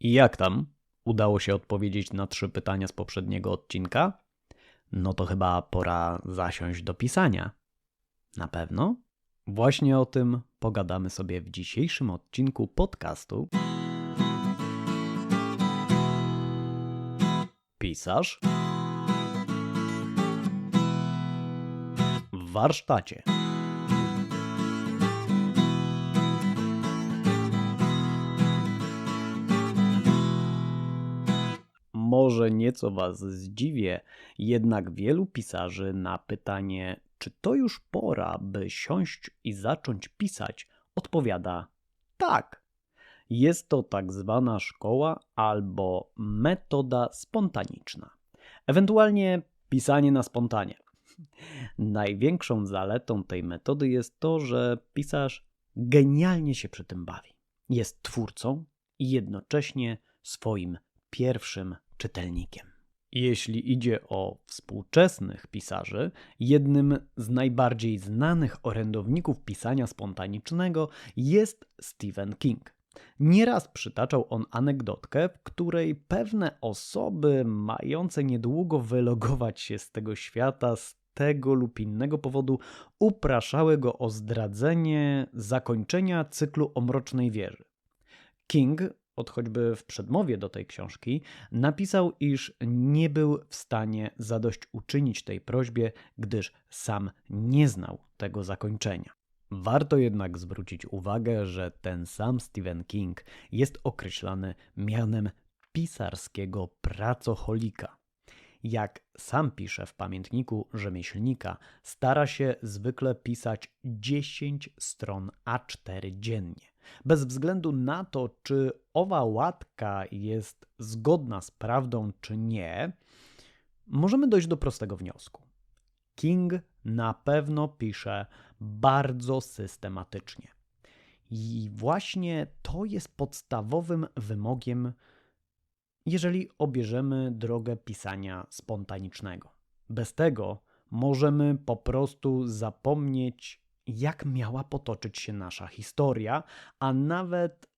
I jak tam? Udało się odpowiedzieć na trzy pytania z poprzedniego odcinka? No to chyba pora zasiąść do pisania. Na pewno? Właśnie o tym pogadamy sobie w dzisiejszym odcinku podcastu. Pisarz w warsztacie. Może nieco Was zdziwię, jednak wielu pisarzy na pytanie, czy to już pora, by siąść i zacząć pisać, odpowiada tak. Jest to tak zwana szkoła albo metoda spontaniczna, ewentualnie pisanie na spontanie. Największą zaletą tej metody jest to, że pisarz genialnie się przy tym bawi. Jest twórcą i jednocześnie swoim pierwszym czytelnikiem. Jeśli idzie o współczesnych pisarzy, jednym z najbardziej znanych orędowników pisania spontanicznego jest Stephen King. Nieraz przytaczał on anegdotkę, w której pewne osoby mające niedługo wylogować się z tego świata z tego lub innego powodu upraszały go o zdradzenie zakończenia cyklu o Mrocznej Wieży. King od choćby w przedmowie do tej książki, napisał, iż nie był w stanie zadośćuczynić tej prośbie, gdyż sam nie znał tego zakończenia. Warto jednak zwrócić uwagę, że ten sam Stephen King jest określany mianem pisarskiego pracocholika. Jak sam pisze w pamiętniku rzemieślnika, stara się zwykle pisać 10 stron A4 dziennie bez względu na to, czy owa łatka jest zgodna z prawdą, czy nie, możemy dojść do prostego wniosku. King na pewno pisze bardzo systematycznie. I właśnie to jest podstawowym wymogiem, jeżeli obierzemy drogę pisania spontanicznego. Bez tego możemy po prostu zapomnieć jak miała potoczyć się nasza historia, a nawet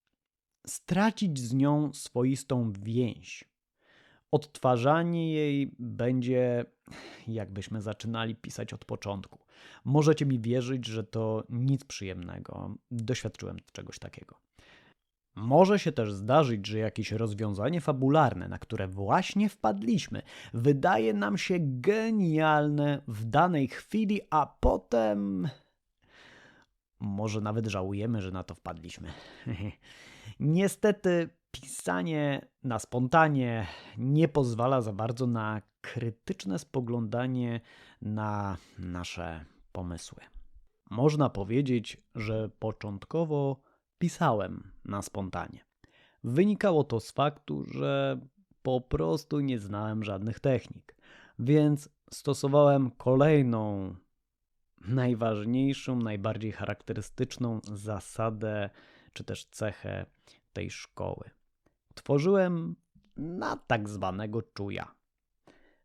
stracić z nią swoistą więź. Odtwarzanie jej będzie, jakbyśmy zaczynali pisać od początku. Możecie mi wierzyć, że to nic przyjemnego. Doświadczyłem czegoś takiego. Może się też zdarzyć, że jakieś rozwiązanie fabularne, na które właśnie wpadliśmy, wydaje nam się genialne w danej chwili, a potem może nawet żałujemy, że na to wpadliśmy. Niestety, pisanie na spontanie nie pozwala za bardzo na krytyczne spoglądanie na nasze pomysły. Można powiedzieć, że początkowo pisałem na spontanie. Wynikało to z faktu, że po prostu nie znałem żadnych technik, więc stosowałem kolejną najważniejszą, najbardziej charakterystyczną zasadę czy też cechę tej szkoły. Tworzyłem na tak zwanego czuja.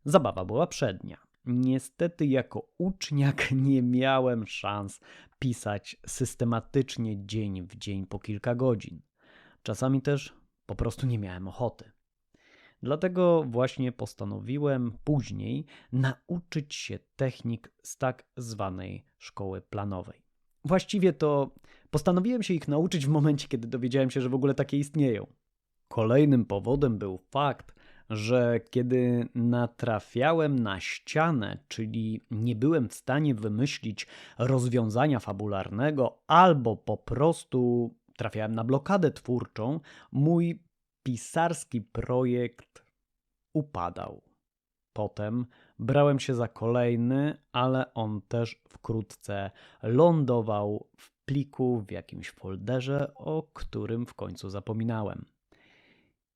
Zabawa była przednia. Niestety, jako uczniak nie miałem szans pisać systematycznie dzień w dzień po kilka godzin. Czasami też po prostu nie miałem ochoty. Dlatego właśnie postanowiłem później nauczyć się technik z tak zwanej szkoły planowej. Właściwie to postanowiłem się ich nauczyć w momencie, kiedy dowiedziałem się, że w ogóle takie istnieją. Kolejnym powodem był fakt, że kiedy natrafiałem na ścianę, czyli nie byłem w stanie wymyślić rozwiązania fabularnego, albo po prostu trafiałem na blokadę twórczą, mój pisarski projekt upadał. Potem brałem się za kolejny, ale on też wkrótce lądował w pliku w jakimś folderze, o którym w końcu zapominałem.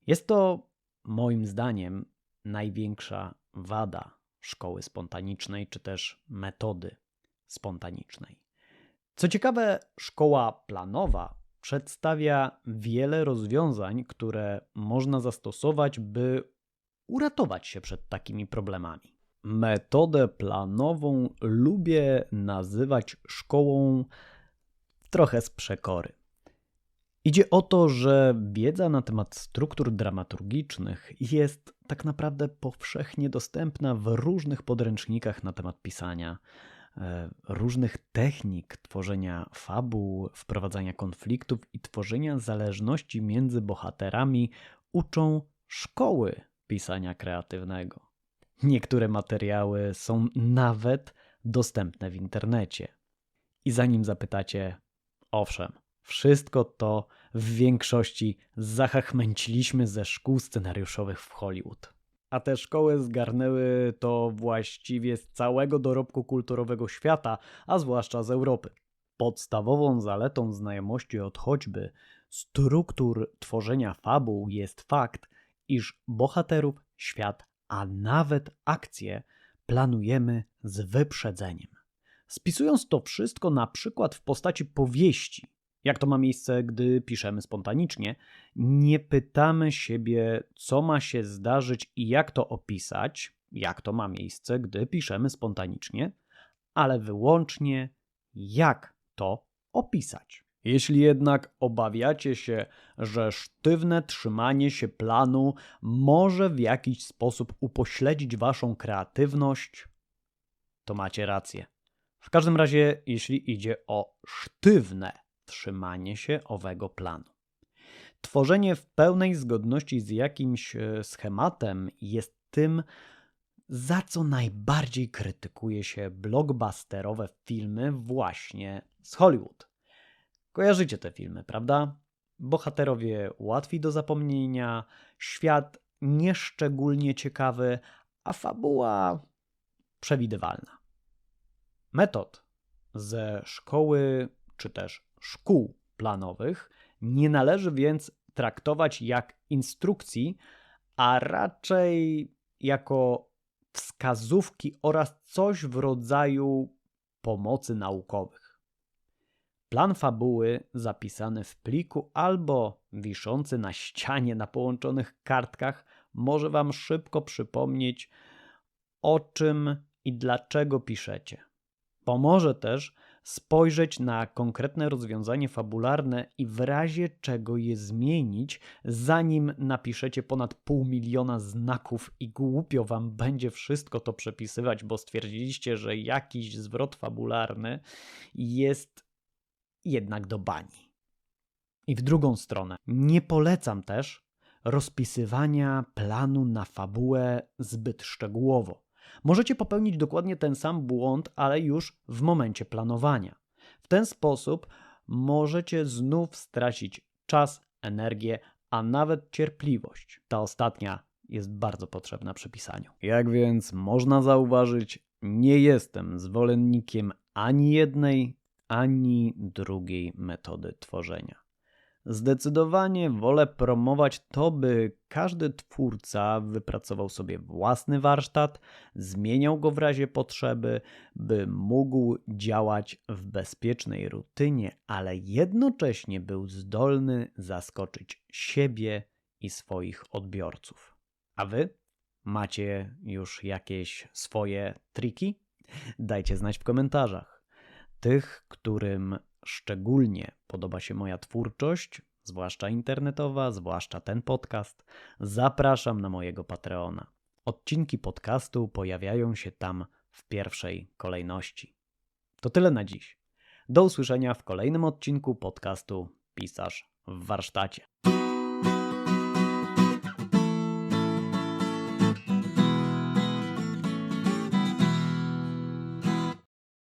Jest to moim zdaniem największa wada szkoły spontanicznej czy też metody spontanicznej. Co ciekawe, szkoła planowa przedstawia wiele rozwiązań, które można zastosować, by uratować się przed takimi problemami. Metodę planową lubię nazywać szkołą trochę z przekory. Idzie o to, że wiedza na temat struktur dramaturgicznych jest tak naprawdę powszechnie dostępna w różnych podręcznikach na temat pisania, różnych technik tworzenia fabuł, wprowadzania konfliktów i tworzenia zależności między bohaterami uczą szkoły pisania kreatywnego. Niektóre materiały są nawet dostępne w internecie. I zanim zapytacie, owszem, wszystko to w większości zachachmęciliśmy ze szkół scenariuszowych w Hollywood. A te szkoły zgarnęły to właściwie z całego dorobku kulturowego świata, a zwłaszcza z Europy. Podstawową zaletą znajomości od choćby struktur tworzenia fabuł jest fakt, iż bohaterów, świat, a nawet akcje planujemy z wyprzedzeniem. Spisując to wszystko na przykład w postaci powieści, jak to ma miejsce, gdy piszemy spontanicznie, nie pytamy siebie, co ma się zdarzyć i jak to opisać, jak to ma miejsce, gdy piszemy spontanicznie, ale wyłącznie jak to opisać. Jeśli jednak obawiacie się, że sztywne trzymanie się planu może w jakiś sposób upośledzić waszą kreatywność, to macie rację. W każdym razie, jeśli idzie o sztywne trzymanie się owego planu. Tworzenie w pełnej zgodności z jakimś e, schematem jest tym, za co najbardziej krytykuje się blockbusterowe filmy właśnie z Hollywood. Kojarzycie te filmy, prawda? Bohaterowie łatwi do zapomnienia, świat nieszczególnie ciekawy, a fabuła przewidywalna. Metod ze szkoły czy też szkół planowych nie należy więc traktować jak instrukcji, a raczej jako wskazówki oraz coś w rodzaju pomocy naukowych. Plan fabuły zapisany w pliku albo wiszący na ścianie na połączonych kartkach może Wam szybko przypomnieć, o czym i dlaczego piszecie. Pomoże też spojrzeć na konkretne rozwiązanie fabularne i w razie czego je zmienić, zanim napiszecie ponad pół miliona znaków i głupio wam będzie wszystko to przepisywać, bo stwierdziliście, że jakiś zwrot fabularny jest jednak do bani. I w drugą stronę, nie polecam też rozpisywania planu na fabułę zbyt szczegółowo Możecie popełnić dokładnie ten sam błąd, ale już w momencie planowania. W ten sposób możecie znów stracić czas, energię, a nawet cierpliwość. Ta ostatnia jest bardzo potrzebna przy pisaniu. Jak więc można zauważyć, nie jestem zwolennikiem ani jednej, ani drugiej metody tworzenia. Zdecydowanie wolę promować to, by każdy twórca wypracował sobie własny warsztat, zmieniał go w razie potrzeby, by mógł działać w bezpiecznej rutynie, ale jednocześnie był zdolny zaskoczyć siebie i swoich odbiorców. A wy macie już jakieś swoje triki? Dajcie znać w komentarzach. Tych, którym szczególnie podoba się moja twórczość, zwłaszcza internetowa, zwłaszcza ten podcast, zapraszam na mojego Patreona. Odcinki podcastu pojawiają się tam w pierwszej kolejności. To tyle na dziś. Do usłyszenia w kolejnym odcinku podcastu Pisarz w warsztacie.